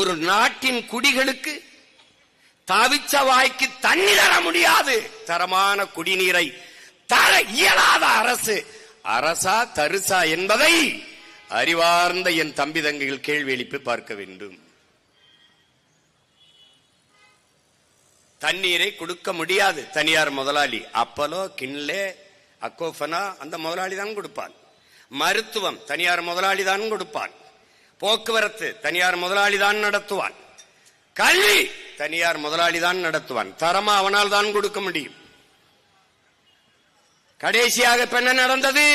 ஒரு நாட்டின் குடிகளுக்கு தவிச்ச வாய்க்கு தண்ணி தர முடியாது. தரமான குடிநீரை தர இயலாத அரசு. அரசா தருசா என்பதை அறிவார்ந்த என் தம்பி தங்கைகள் கேள்வி எழுப்பி பார்க்க வேண்டும். தண்ணீரை கொடுக்க முடியாது. தனியார் முதலாளி அப்பலோ கிண்லே அக்கோஃபனா அந்த முதலாளி தான் கொடுப்பான். மருத்துவம் தனியார் முதலாளி தான் கொடுப்பான். போக்குவரத்து தனியார் முதலாளி தான் நடத்துவான். கல்வி தனியார் முதலாளி தான் நடத்துவான். தரமா அவனால் தான் கொடுக்க முடியும். கடைசியாக இப்ப என்ன நடந்தது?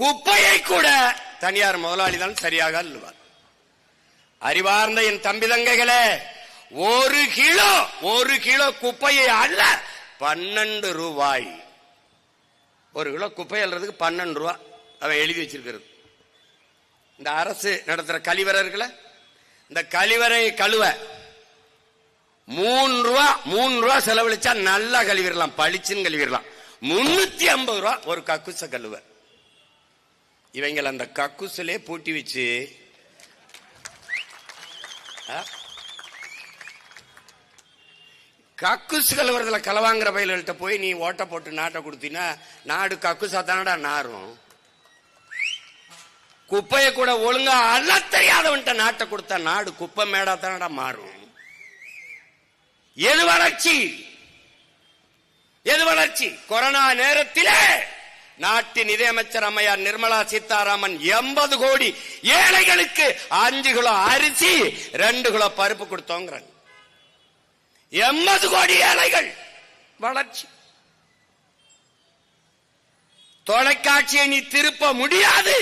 குப்பையை கூட தனியார் முதலாளி தான் சரியாக அள்ளுவார். அறிவார்ந்த என் தம்பி தங்கைகளே ஒரு கிலோ ஒரு கிலோ குப்பையை அல்ல பன்னெண்டு ரூபாய். ஒரு கிலோ குப்பை அல்றதுக்கு பன்னெண்டு ரூபா அவன் எழுதி வச்சிருக்கிறது. இந்த அரசு நடத்துற கழிவறை இருக்குல்ல? இந்த கழிவறை கழுவ மூணு ரூபா மூணு ரூபா செலவழிச்சா நல்லா கழுவிடலாம் பளிச்சுன்னு கழுவிடலாம். முன்னூத்தி ஐம்பது ரூபா ஒரு கக்குச கழுவ. இவங்க அந்த கக்குசிலே பூட்டி வச்சு ஆ? கக்குசு கழுவுறதுல களவாங்கிற பயில்கள்ட்ட போய் நீ ஓட்ட போட்டு நாட்டை கொடுத்தீங்கன்னா நாடு கக்குசா தானடா நாரும். குப்பையை கூட ஒழுங்கா அல்ல தெரியாதவன்ட்ட நாட்டை கொடுத்தா நாடு குப்பை மேடா தானடா மாறும்? எது வளர்ச்சி? எது வளர்ச்சி? கொரோனா நேரத்திலே நாட்டின் நிதியமைச்சர் அம்மையார் நிர்மலா சீதாராமன் எண்பது கோடி ஏழைகளுக்கு அஞ்சு கிலோ அரிசி ரெண்டு கிலோ பருப்பு கொடுத்தோங்கிறாங்க எண்பது கோடி ஏழைகள் வளர்ச்சி. தொலைக்காட்சியை நீ திருப்ப முடியாது.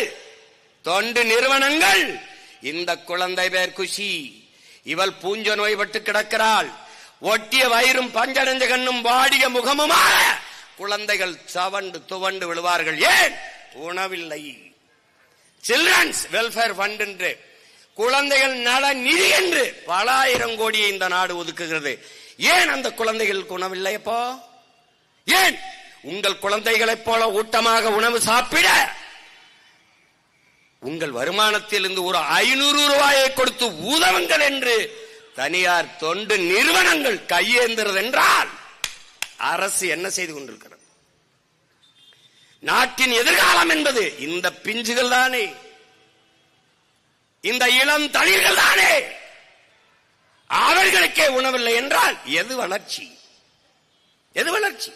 தொண்டு நிறுவனங்கள். இந்த குழந்தை பேர் குஷி. இவள் பூஞ்ச நோய்பட்டு கிடக்கிறாள். ஒட்டிய வயிறும் பஞ்சடைஞ்ச கண்ணும் வாடிய முகமுமா குழந்தைகள் சவண்டு துவண்டு விழுவார்கள். ஏன்? உணவில்லை. சில்ட்ரன்ஸ் வெல்ஃபேர் ஃபண்ட் என்று. குழந்தைகள் நல நிதி என்று பல ஆயிரம் கோடியை இந்த நாடு ஒதுக்குகிறது. ஏன் அந்த குழந்தைகளுக்கு உணவில்லை அப்போ? ஏன்? உங்கள் குழந்தைகளைப் போல ஊட்டமாக உணவு சாப்பிட உங்கள் வருமானத்திலிருந்து ஒரு ஐநூறு ரூபாயை கொடுத்து உதவுங்கள் என்று தனியார் தொண்டு நிறுவனங்கள் கையேந்திரது என்றால் அரசு என்ன செய்து கொண்டிருக்கிறது? நாட்டின் எதிர்காலம் என்பது இந்த பிஞ்சுகள் தானே? இந்த இளம் தளிர்கள் தானே? அவர்களுக்கே உணவில்லை என்றால் எது வளர்ச்சி? எது வளர்ச்சி?